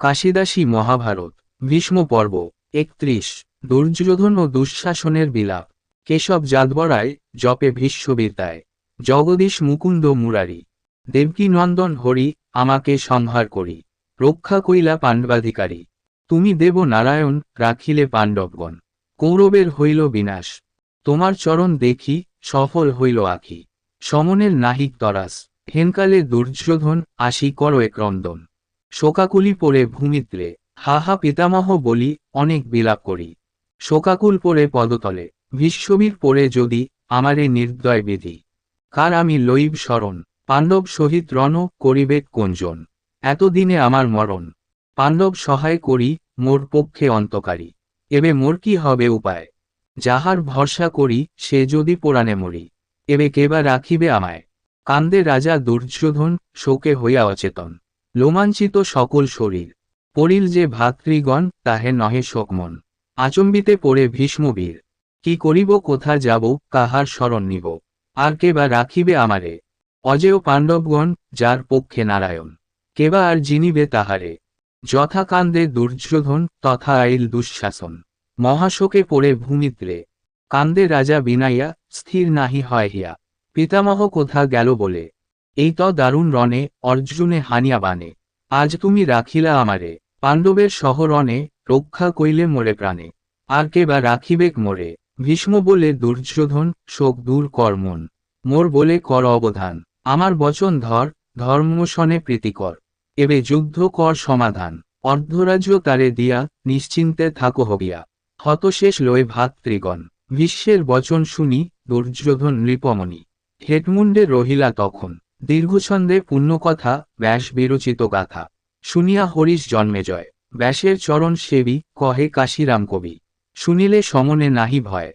কাশিদাসী মহাভারত, ভীষ্ম পর্ব, একত্রিশ, দুর্যোধন ও দুঃশাসনের বিলাপ, কেশব যাদবরায় জপে ভীষ্মবিদ্যায়, জগদীশ মুকুন্দ মুরারি, দেবকী নন্দন হরি, আমাকে সংহার করি, রক্ষা কইলা পাণ্ডবাধিকারী, তুমি দেব নারায়ণ, রাখিলে পাণ্ডবগণ, কৌরবের হইল বিনাশ, তোমার চরণ দেখি, সফল হইল আখি, সমনের নাহিক তরাস, হেনকালে দুর্যোধন আসি কর এক রন্দন শোকাকুলি পরে ভূমিত্রে, হা হা পিতামহ বলি, অনেক বিলাপ করি। শোকাকুল পরে পদতলে, বিশ্ববীর পরে যদি আমারে নির্দয় বিধি। কার আমি লইব স্মরণ পাণ্ডব সহিত রণ করিবেক কোনজন? এতদিনে আমার মরণ। পাণ্ডব সহায় করি মোর পক্ষে অন্তকারী। এবে মোর কি হবে উপায়? যাহার ভরসা করি, সে যদি পোড়ানে মরি। এবে কেবা রাখিবে আমায়? কান্দে রাজা দুর্যোধন শোকে হইয়া অচেতন। লোমাঞ্চিত সকল শরীর। পড়িল যে ভাতৃগণ, তাহে নহে শোকমন। আচম্বিতে পড়ে ভীষ্মবীর। কি করিব, কোথা যাব, কাহার স্মরণ নিব? আর কেবা রাখিবে আমারে? অজেয় পাণ্ডবগণ, যার পক্ষে নারায়ণ। কেবা আর জিনিবে তাহারে? যথা কান্দে দুর্যোধন, তথা আইল দুঃশাসন। মহাশোকে পড়ে ভূমিত্রে। কান্দে রাজা বিনাইয়া, স্থির নাহি হয় হিয়া। পিতামহ কোথা গেল বলে? এই ত দারুণ রণে, অর্জুনে হানিয়া বানে আজ তুমি রাখিলা আমারে। পাণ্ডবের শহরণে রক্ষা কইলে মোরে প্রাণে। আর কে বা রাখিবেক মোরে। ভীষ্ম বলে, দুর্যোধন, শোক দূর কর্মন মোর বলে কর অবধান। আমার বচন ধর ধর্মসনে প্রীতিকর এবে যুদ্ধ কর সমাধান। অর্ধরাজ্য তারে দিয়া, নিশ্চিন্তে থাকো হবিয়া হতশেষ লয় ভাতৃগণ। বিশ্বের বচন শুনি, দুর্যোধন নৃপমণি। হেডমুন্ডে রহিলা তখন। দীর্ঘছন্দে পুণ্যকথা, ব্যাস বিরচিত গাথা। শুনিয়া হরিশ জন্মেজয় ব্যাসের চরণ সেবী, কহে কাশিরাম কবি। শুনিলে সমনে নাহি ভয়।